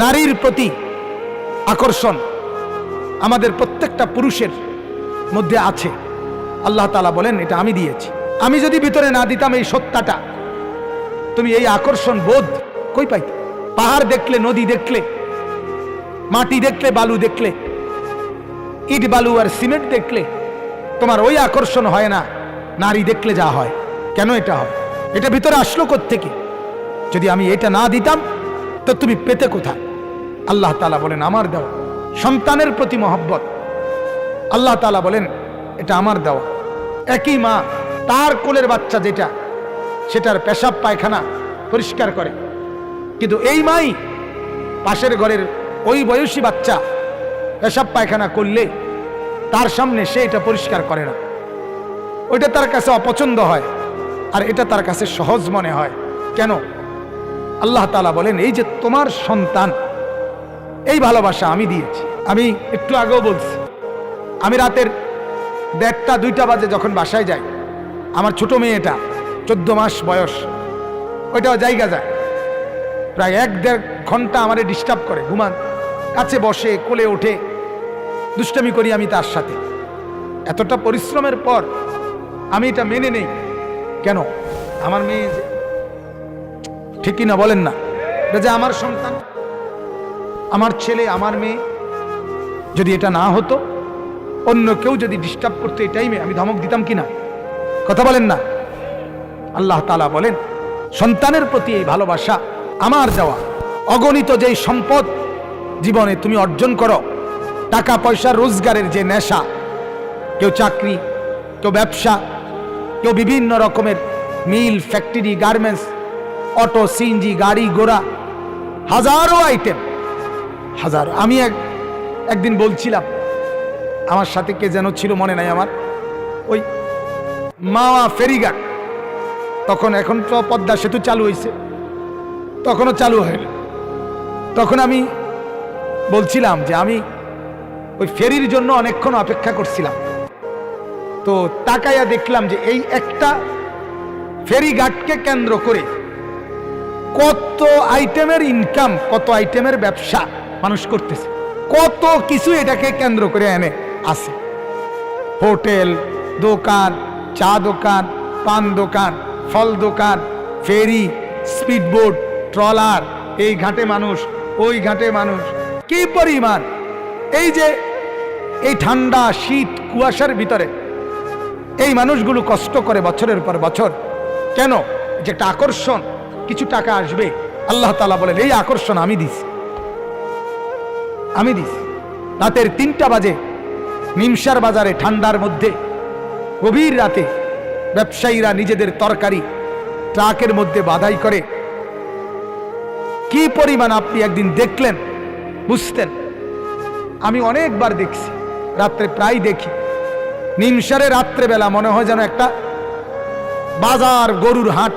নারীর প্রতি আকর্ষণ আমাদের প্রত্যেকটা পুরুষের মধ্যে আছে। আল্লাহ তালা বলেন, এটা আমি দিয়েছি। আমি যদি ভিতরে না দিতাম এই সত্যাটা তুমি এই আকর্ষণ বোধ কই পাইতে? পাহাড় দেখলে, নদী দেখলে, মাটি দেখলে, বালু দেখলে, ইট, বালু আর সিমেন্ট দেখলে, তোমার ওই আকর্ষণ হয় না, নারী দেখলে যা হয়। কেন এটা হয়? এটা ভিতরে আসলো থেকে যদি আমি এটা না দিতাম, তো তুমি পেতে কোথায়? আল্লাহ তালা বলেন, আমার দেওয়া। সন্তানের প্রতি মহব্বত। আল্লাহ তালা বলেন, এটা আমার দেওয়া। একই মা তার কোলের বাচ্চা যেটা, সেটার পেশাব পায়খানা পরিষ্কার করে। কিন্তু এই মাই পাশের ঘরের ওই বয়সী বাচ্চা পেশাব পায়খানা করলে তার সামনে সে এটা পরিষ্কার করে না। ওইটা তার কাছে অপছন্দ হয় আর এটা তার কাছে সহজ মনে হয়। কেন? আল্লাহ তালা বলেন, এই যে তোমার সন্তান এই ভালোবাসা আমি দিয়েছি। আমি একটু আগেও বলছি, আমি রাতের দেড়টা, দুইটা বাজে যখন বাসায় যাই, আমার ছোট মেয়েটা চোদ্দ মাস বয়স, ওইটাও জায়গা যায়। প্রায় এক দেড় ঘণ্টা আমারে ডিস্টার্ব করে, ঘুমান, কাছে বসে, কোলে ওঠে, দুষ্টামি করি আমি তার সাথে। এতটা পরিশ্রমের পর আমি এটা মেনে নেই। কেন? আমার মেয়ে ঠিকই না বলেন না। এটা যে আমার সন্তান আমার ছেলে, আমার মেয়ে যদি এটা না হতো, অন্য কেউ যদি ডিস্টার্ব করতো এই টাইমে আমি ধমক দিতাম কি না কথা বলেন না। আল্লাহ তালা বলেন, সন্তানের প্রতি এই ভালোবাসা আমার দেওয়া। অগণিত যেই সম্পদ জীবনে তুমি অর্জন করো, টাকা, পয়সা, রোজগারের যে নেশা, কেউ চাকরি, কেউ ব্যবসা, কেউ বিভিন্ন রকমের mill factory garments auto CNG গাড়ি, ঘোড়া, হাজারো আইটেম হাজার। আমি এক, একদিন বলছিলাম, আমার সাথে কে যেন ছিল মনে নাই আমার। ওই মাওয়া ফেরিঘাট, তখন এখন তো পদ্মা সেতু চালু হয়েছে তখনও চালু হয়নি তখন আমি বলছিলাম যে আমি ওই ফেরির জন্য অনেকক্ষণ অপেক্ষা করছিলাম। তো তাকাইয়া দেখলাম যে এই একটা ফেরিঘাটকে কেন্দ্র করে কত আইটেমের ইনকাম কত আইটেমের ব্যবসা। মানুষ করতেছে। কত কিছু এটাকে কেন্দ্র করে এনে আসে হোটেল, দোকান, চা দোকান, পান দোকান, ফল দোকান, ফেরি, স্পিডবোট, ট্রলার, এই ঘাটে মানুষ, ওই ঘাটে মানুষ। কি পরিমাণ? এই যে এই ঠান্ডা শীত কুয়াশার ভিতরে এই মানুষগুলো কষ্ট করে বছরের পর বছর। কেন? যে একটা আকর্ষণ, কিছু টাকা আসবে। আল্লাহ তালা বলেন, এই আকর্ষণ আমি দিছি। আমি দিছি রাতের তিনটা বাজে, নিমসার বাজারে ঠান্ডার মধ্যে, গভীর রাতে ব্যবসায়ীরা নিজেদের তরকারি ট্রাকের মধ্যে বাধাই করে। কি পরিমাণ আপনি একদিন দেখলেন, বুঝতেন? আমি অনেকবার দেখছি, রাত্রে প্রায় দেখি। নিমসারে রাত্রেবেলা মনে হয় যেন একটা বাজার গরুর হাট।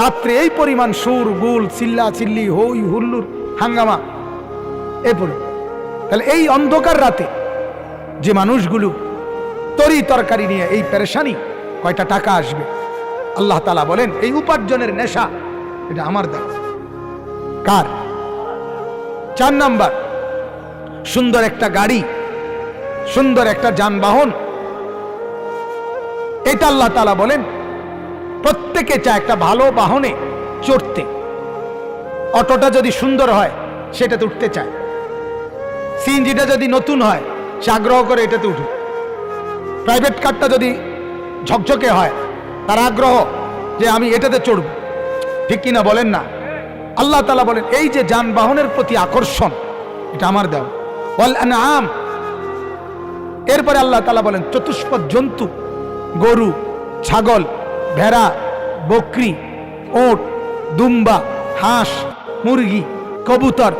রাত্রে এই পরিমাণ সুর, গুল চিল্লা চিল্লি হই, হুল্লুর, হাঙ্গামা। এ পরি তাহলে এই অন্ধকার রাতে যে মানুষগুলো তরি তরকারি নিয়ে এই পেরেশানি, কয়টা টাকা আসবে? আল্লাহ তালা বলেন, এই উপার্জনের নেশা, এটা আমার দেখ কার? চার নাম্বার, সুন্দর একটা গাড়ি, সুন্দর একটা যানবাহন। এটা আল্লাহ তালা বলেন, প্রত্যেকে চায় একটা ভালো বাহনে চড়তে। অটোটা যদি সুন্দর হয় সেটাতে উঠতে চায়। সিএনজিটা যদি নতুন হয়, সে আগ্রহ করে এটাতে উঠুক। প্রাইভেট কারটা যদি ঝকঝকে হয়, তার আগ্রহ যে আমি এটাতে চড়ব। ঠিক কিনা বলেন না? আল্লাহ তালা বলেন, এই যে যানবাহনের প্রতি আকর্ষণ, এটা আমার দেওয়া। বল আম এরপরে আল্লাহ তালা বলেন, চতুষ্পদ জন্তু, গরু, ছাগল, ভেড়া, বকরি, ওট, দুম্বা, হাঁস, মুরগি, কবুতর,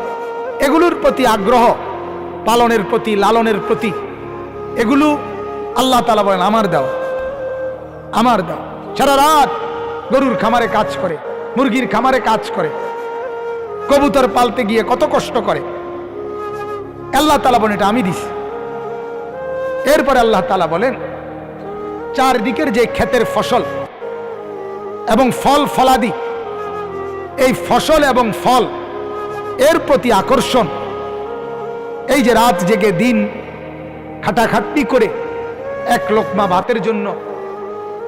এগুলোর প্রতি আগ্রহ পালনের প্রতি, লালনের প্রতি। এগুলো আল্লাহ তালা বলেন, আমার দাও। আমার দাও। সারা রাত গরুর খামারে কাজ করে, মুরগির খামারে কাজ করে, কবুতর পালতে গিয়ে কত কষ্ট করে। আল্লাহ তালা বলেন, এটা আমি দিছি। এরপরে আল্লাহ তালা বলেন, চারদিকের যে ক্ষেতের ফসল এবং ফল ফলাদি, এই ফসল এবং ফল এর প্রতি আকর্ষণ এই যে রাত জেগে দিন খাটাখাটনি করে এক লোকমা ভাতের জন্য,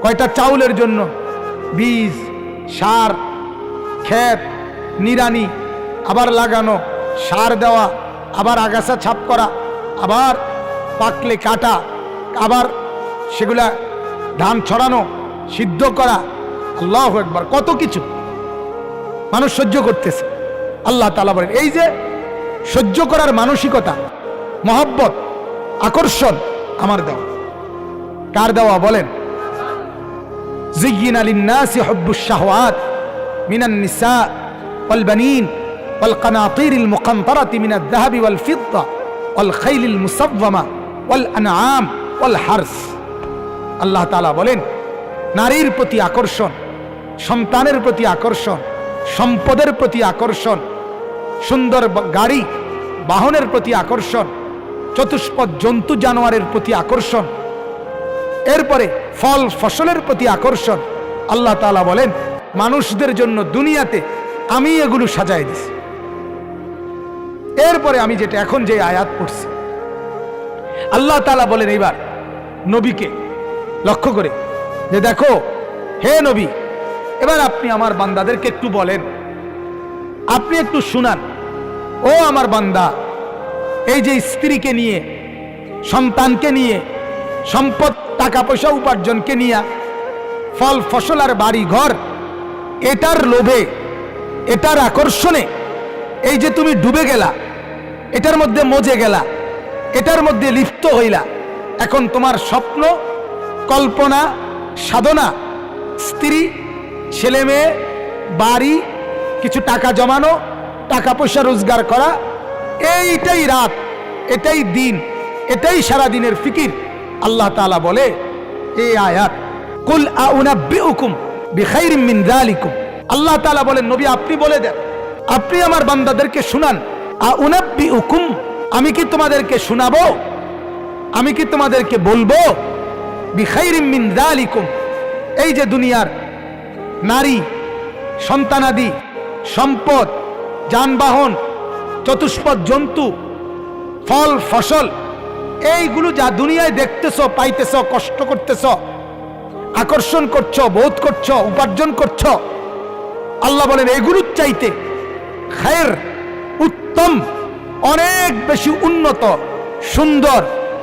কয়টা চাউলের জন্য, বীজ, সার, ক্ষেত নিরানি আবার লাগানো, সার দেওয়া, আবার আগাছা ছাপ করা, আবার পাকলে কাটা, আবার সেগুলা ধান ছড়ানো, সিদ্ধ করা, আল্লাহ একবার কত কিছু মানুষ সহ্য করতেছে। আল্লাহ তালা বলেন, এই যে সহ্য করার মানসিকতা মহব্বত আকর্ষণ আমার দেওয়া কার দেওয়া বলেন زين للناس حب الشهوات من النساء والبنين والقناطير المقنطرة من الذهب والفضة والخيل المصومة والأنعام والحرث আল্লাহ তালা বলেন নারীর প্রতি আকর্ষণ সন্তানের প্রতি আকর্ষণ সম্পদের প্রতি আকর্ষণ সুন্দর গাড়ি, বাহনের প্রতি আকর্ষণ, চতুষ্পদ জন্তু জানোয়ারের প্রতি আকর্ষণ, এরপরে ফল ফসলের প্রতি আকর্ষণ। আল্লাহ তালা বলেন, মানুষদের জন্য দুনিয়াতে আমি এগুলো সাজাই দিছি। এরপরে আমি যেটা এখন যে আয়াত পড়ছি, আল্লাহ তালা বলেন এইবার নবীকে লক্ষ্য করে যে দেখো, হে নবী, এবার আপনি আমার বান্দাদেরকে একটু বলেন। আপনি একটু শুনান। ও আমার বান্দা, এই যে স্ত্রীকে নিয়ে, সন্তানকে নিয়ে, সম্পদ টাকা পয়সা উপার্জনকে নিয়ে, ফল, ফসল আর বাড়ি ঘর, এটার লোভে, এটার আকর্ষণে, এই যে তুমি ডুবে গেলা, এটার মধ্যে মজে গেলা, এটার মধ্যে লিপ্ত হইলা, এখন তোমার স্বপ্ন, কল্পনা, সাধনা, স্ত্রী ছেলে মেয়ে বাড়ি কিছু টাকা জমানো, টাকা পয়সা রোজগার করা, এইটাই রাত, এটাই দিন, এটাই সারা দিনের ফিকির। আল্লাহ তাআলা বলে এই আয়াত, কুল আউনাব্বিউকুম বিখাইরিম মিন যালিকুম। আল্লাহ তাআলা বলেন, নবী, আপনি বলে দেন, আপনি আমার বান্দাদেরকে শুনান। আউনাব্বিউকুম, আমি কি তোমাদেরকে শোনাবো? আমি কি তোমাদেরকে বলব? বিখাইরিম মিন যালিকুম। এই যে দুনিয়ার নারী, সন্তানাদি সম্পদ, যানবাহন, চতুষ্পদ জন্তু, ফল, ফসল, এইগুলো যা দুনিয়ায় দেখতেছ, পাইতেছ, কষ্ট করতেছ, আকর্ষণ করছ, বোধ করছ, উপার্জন করছ, আল্লাহ বলেন, এগুলোর চাইতে খায়ের উত্তম, অনেক বেশি উন্নত, সুন্দর,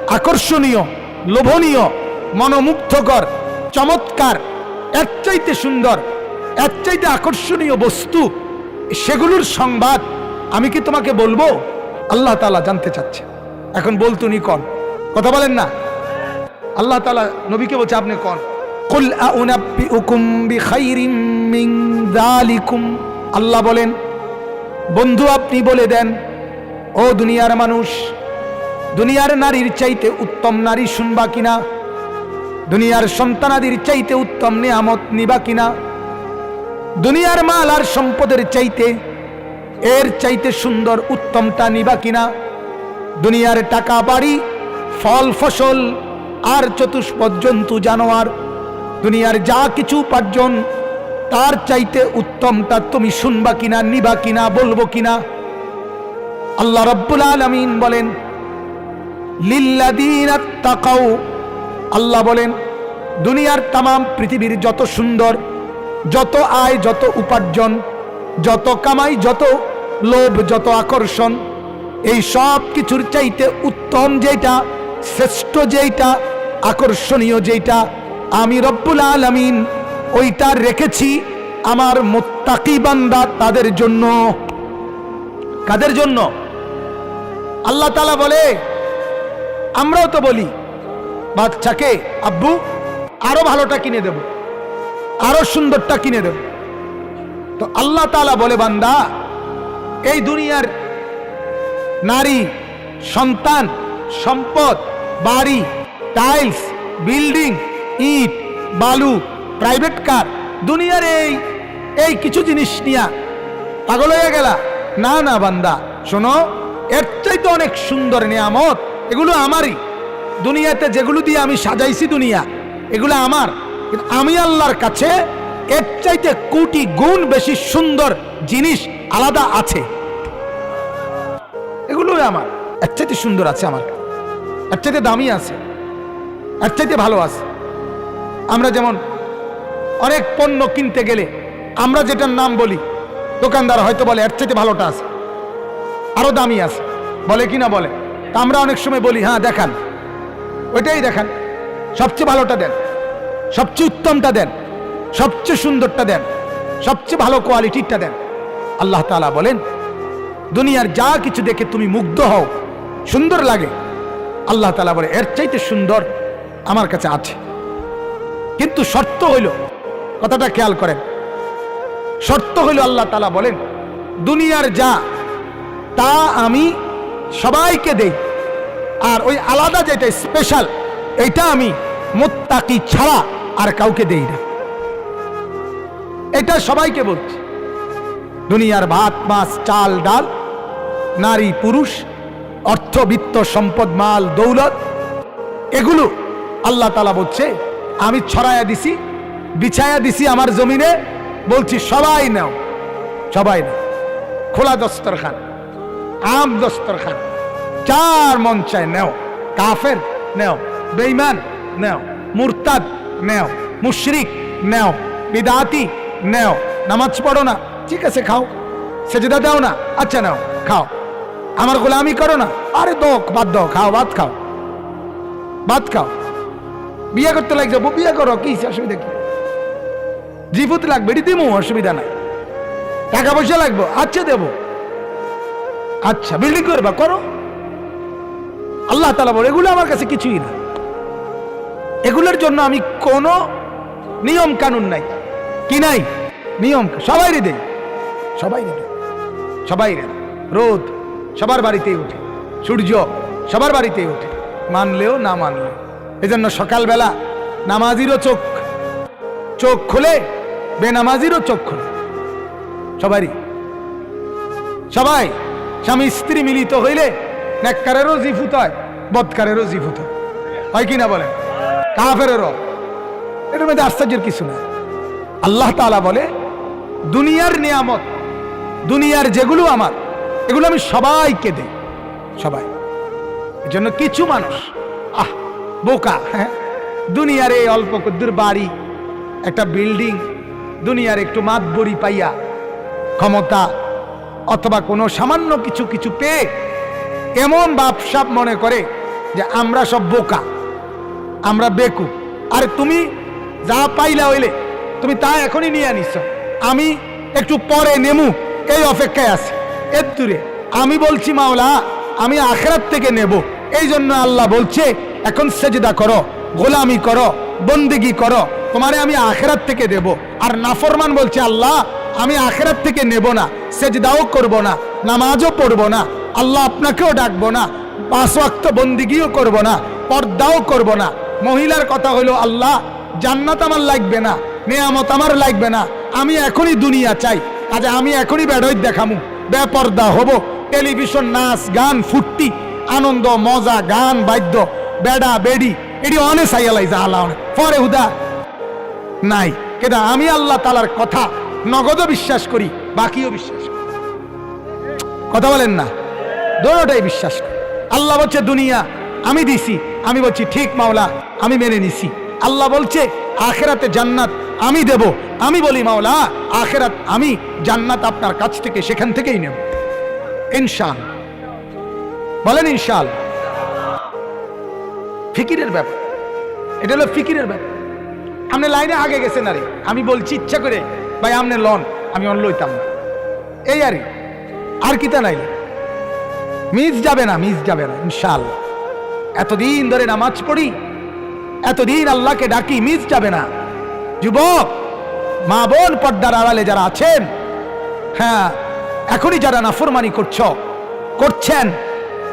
আকর্ষণীয়, লোভনীয়, মনোমুগ্ধকর, চমৎকার, এর চাইতে সুন্দর, এর চাইতে আকর্ষণীয় বস্তু সেগুলোর সংবাদ আমি কি তোমাকে বলব? আল্লাহ তালা জানতে চাচ্ছে। এখন বলতুনি কন। কথা বলেন না। আল্লাহ তালা নবীকে বলছে, আপনি কন। আল্লাহ বলেন, বন্ধু আপনি বলে দেন, ও দুনিয়ার মানুষ, দুনিয়ার নারীর চাইতে উত্তম নারী শুনবা কিনা? দুনিয়ার সন্তানাদির চাইতে উত্তম নিয়ামত নিবা কিনা? দুনিয়ার মাল আর সম্পদের চাইতে, এর চাইতে সুন্দর উত্তমটা নিবা কিনা? দুনিয়ার টাকা বাড়ি, ফল, ফসল, আর চতুষ্পদ জন্তু, জানোয়ার, দুনিয়ার যা কিছু উপার্জন, তার চাইতে উত্তমটা তুমি শুনবা কিনা, নিবা কিনা, বলব কিনা? আল্লাহ রব্বুল আলমিন বলেন লিল্লাদিনা তাকাও আল্লাহ বলেন, দুনিয়ার তামাম পৃথিবীর যত সুন্দর যত আয়, যত উপার্জন, যত কামাই, যত লোভ, যত আকর্ষণ, এই সব কিছুর চাইতে উত্তম যেটা শ্রেষ্ঠ যেটা আকর্ষণীয় যেটা আমি রব্বুল আলমিন ওইটা রেখেছি আমার মোত্তাকি বান্দা তাদের জন্য। কাদের জন্য? আল্লাহ তালা বলে, আমরাও তো বলি বাচ্চাকে আব্বু, আরও ভালোটা কিনে দেব। আরও সুন্দরটা কিনে দেব। তো আল্লাহ তালা বলে, বান্দা, এই দুনিয়ার নারী, সন্তান, সম্পদ, বাড়ি, টাইলস, বিল্ডিং, ইট, বালু, প্রাইভেট কার, দুনিয়ার এই এই কিছু জিনিস নিয়া পাগল হয়ে গেলা। না না, বান্দা, শোনো, এর চাইতে অনেক সুন্দর নিয়ামত, এগুলো আমারই। দুনিয়াতে যেগুলো দিয়ে আমি সাজাইছি দুনিয়া, এগুলো আমার। কিন্তু আমি আল্লাহর কাছে এর চাইতে কোটি গুণ বেশি সুন্দর জিনিস আলাদা আছে। সবগুলোই আমার। এর চাইতে সুন্দর আছে আমার। এর চাইতে দামি আছে। এর চাইতে ভালো আছে। আমরা যেমন অনেক পণ্য কিনতে গেলে আমরা যেটার নাম বলি, দোকানদার হয়তো বলে, এর চাইতে ভালোটা আছে। আরও দামি আছে। বলে কি না বলে? তা আমরা অনেক সময় বলি হ্যাঁ দেখান। ওইটাই দেখান। সবচেয়ে ভালোটা দেন। সবচেয়ে উত্তমটা দেন, সবচেয়ে সুন্দরটা দেন, সবচেয়ে ভালো কোয়ালিটিরটা দেন। আল্লাহ তালা বলেন, দুনিয়ার যা কিছু দেখে তুমি মুগ্ধ হও, সুন্দর লাগে। আল্লাহ তালা বলে, এর চাইতে সুন্দর আমার কাছে আছে। কিন্তু শর্ত হইল, কথাটা খেয়াল করেন, শর্ত হইল আল্লাহ তালা বলেন, দুনিয়ার যা, তা আমি সবাইকে দেই। আর ওই আলাদা যেটা স্পেশাল এটা আমি মোত্তাকি ছাড়া আর কাউকে দেই না। এটা সবাইকে বলছি। দুনিয়ার ভাত, মাছ, চাল, ডাল, নারী, পুরুষ, অর্থ, বিত্ত, সম্পদ, মাল, দৌলত, এগুলো আল্লাহ তালা বলছে, আমি ছড়ায়া দিছি বিছায়া দিছি আমার জমিনে, বলছি সবাই নাও সবাই নাও। খোলা দস্তরখান, আম দস্তরখান চার মন চায় নেও, কাফের নেও বেইমান নেও, মুরতাদ নেও। মুশরিক, নেও। বিদাতি, নেও। নামাজ পড়ো না। ঠিক আছে, খাও। সেজদা দাও না। আচ্ছা নাও। খাও। আমার গোলামি করো না। আরে দো বাদ দাও। খাও, ভাত খাও। ভাত খাও। বিয়ে করতে লাগছে বিয়ে করো। কি অসুবিধা কি? জিফুত লাগবে, এটি অসুবিধা নাই। টাকা পয়সা লাগবে আচ্ছা দেবো। আচ্ছা বিল্ডিং করবা, করো। আল্লাহ তালা বলে, এগুলো আমার কাছে কিছুই না। এগুলোর জন্য আমি কোনো নিয়ম কানুন নাই। কি নাই? নিয়ম সবাই দেই সবাই দেয় সবাই দেয় রোদ সবার বাড়িতেই ওঠে সূর্য সবার বাড়িতেই ওঠে মানলেও না মানলেও এই জন্য সকালবেলা নামাজিরও চোখ চোখ খুলে বেনামাজিরও চোখ খুলে। সবারই। সবাই স্বামী স্ত্রী মিলিত হইলে নেককারেরও জিফুত হয় বৎকারেরও জিফুত হয় কি না বলেন? কাফেরেরও। এটার মধ্যে আশ্চর্যের কিছু না আল্লাহ তাআলা বলে, দুনিয়ার নিয়ামত, দুনিয়ার যেগুলো আমার, এগুলো আমি সবাইকে দেই। সবাই। এজন্য কিছু মানুষ, আহ, বোকা হ্যাঁ? দুনিয়ার এই অল্প কদ্দুর বাড়ি, একটা বিল্ডিং, দুনিয়ার একটু মাতবরি পাইয়া ক্ষমতা, অথবা কোনো সামান্য কিছু কিছু পেয়ে এমন বাপসাপ মনে করে যে আমরা সব বোকা। আমরা বেকু। আর তুমি যা পাইলা হইলে, তুমি তা এখনই নিয়ে আনিস আমি একটু পরে নেমু, এই অপেক্ষায় আছি। এর দূরে, আমি বলছি, মাওলা, আমি আখরাত থেকে নেব। এই জন্য আল্লাহ বলছে, এখন সেজদা করো, গোলামি করো, বন্দিগি করো, তোমারে আমি আখেরাত থেকে দেব। আর নাফরমান বলছে, আল্লাহ, আমি আখেরাত থেকে নেব না, সেজদাও করব না, নামাজও পড়ব না, আল্লাহ আপনাকেও ডাকবো না, পাঁচ বন্দিগিও করব না, পর্দাও করব না মহিলার কথা হলো আল্লাহ, জান্নাত আমার লাগবে না, নেয়ামত আমার লাগবে না, আমি এখনই দুনিয়া চাই, আজ আমি এখনই বেড়ই দেখামু, বেপর্দা হব, টেলিভিশন, নাচ, গান, ফুর্তি, আনন্দ, মজা, গান, বাদ্য, বেড়া, বেড়ি, এটি অনেক সাইয়ালাই আল্লাহ অনেক। পরে হুদা, নাই, কেদা, আমি আল্লাহ তালার কথা নগদও বিশ্বাস করি, বাকিও বিশ্বাস করি। কথা বলেন না দোনোটাই বিশ্বাস করি। আল্লাহ বলছে, দুনিয়া আমি দিছি আমি বলছি, ঠিক মাওলা, আমি মেনে নিছি। আল্লাহ বলছে, আখেরাতে জান্নাত আমি দেব। আমি বলি, মাওলা, আখেরাত আমি জান্নাত আপনার কাছ থেকে, সেখান থেকেই নেব। ইনশাল। বলেন, ইনশাল। ফিকিরের ব্যাপার। এটা হলো ফিকিরের ব্যাপার। আপনি লাইনে আগে গেছেন আরে। আমি বলছি, ইচ্ছা করে, ভাই, আপনি লন, আমি অন লইতাম না। এই আরে, আর কিতা নাই মিস যাবে না, মিস যাবে না, ইনশাল। এতদিন ধরে নামাজ পড়ি, এতদিন আল্লাহকে ডাকি, মিস যাবে না। যুবক, মা বোন পর্দার আড়ালে যারা আছেন হ্যাঁ এখনই যারা নাফরমানি করছ, করছেন,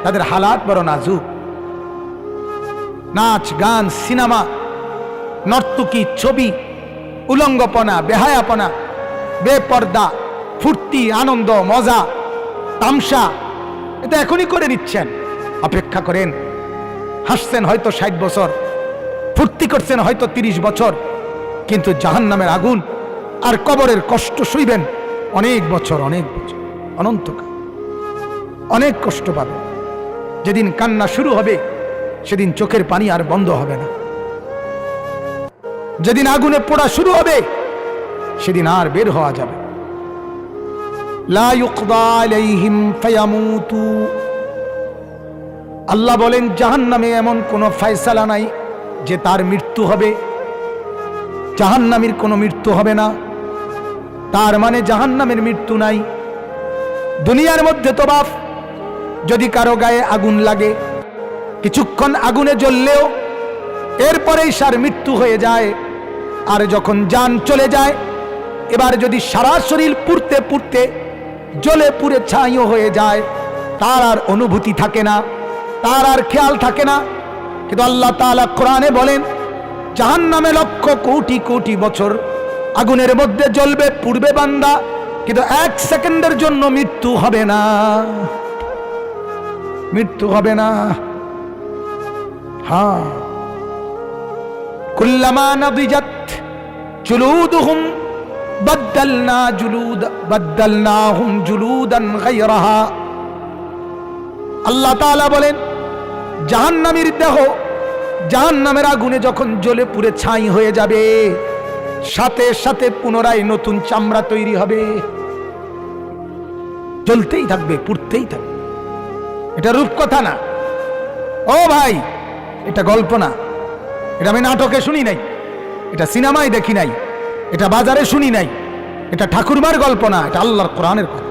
তাদের হালাত বড় নাজুক। নাচ, গান, সিনেমা, নর্তকী, ছবি, উলঙ্গপনা, বেহায়াপনা, বেপর্দা, ফুর্তি, আনন্দ, মজা, তামসা, এটা এখনই করে নিচ্ছেন। অপেক্ষা করেন। হাসছেন হয়তো ষাট বছর, ফুর্তি করছেন হয়তো তিরিশ বছর, কিন্তু জাহান নামের আগুন আর কবরের কষ্ট সইবেন অনেক বছর অনেক বছর, অনন্তকাল। অনেক কষ্ট পাবে। যেদিন কান্না শুরু হবে, সেদিন চোখের পানি আর বন্ধ হবে না। যেদিন আগুনে পোড়া শুরু হবে, সেদিন আর বের হওয়া যাবে লা ইউকদা আলাইহিম ফায়ামুতু। আল্লাহ বলেন, জাহান্নামে এমন কোনো ফয়সালা নাই যে তার মৃত্যু হবে। জাহান্নামীর কোনো মৃত্যু হবে না। তার মানে জাহান্নামের মৃত্যু নাই। দুনিয়ার মধ্যে তো বাপ, যদি কারও গায়ে আগুন লাগে, কিছুক্ষণ আগুনে জ্বললেও এরপরেই সার মৃত্যু হয়ে যায়। আর যখন যান চলে যায়, এবার যদি সারা শরীর পুড়তে পুড়তে জ্বলে পুড়ে ছাইও হয়ে যায়, তার আর অনুভূতি থাকে না। তার আর খেয়াল থাকে না। কিন্তু আল্লাহ তালা কোরআনে বলেন জাহান নামে লক্ষ কোটি কোটি বছর আগুনের মধ্যে জ্বলবে পূর্বে বান্দা, কিন্তু এক সেকেন্ডের জন্য মৃত্যু হবে না। মৃত্যু হবে না। হ্যাঁ কুল্লামা নদিজাত জুলুদুহুম, বাদদালনা জুলুদ, বাদদালনাহুম জুলুদান আল্লাহ তাআলা বলেন জাহান্নামীর দেহ জাহান্নামের আগুনে যখন জ্বলে পুড়ে ছাই হয়ে যাবে, সাথে সাথে পুনরায় নতুন চামড়া তৈরি হবে। চলতেই থাকবে, পুড়তেই থাকবে। এটা রূপকথা না। ও ভাই, এটা গল্প না। এটা আমি নাটকে শুনি নাই। এটা সিনেমায় দেখি নাই। এটা বাজারে শুনি নাই। এটা ঠাকুরমার গল্প না, এটা আল্লাহর কোরআনের কথা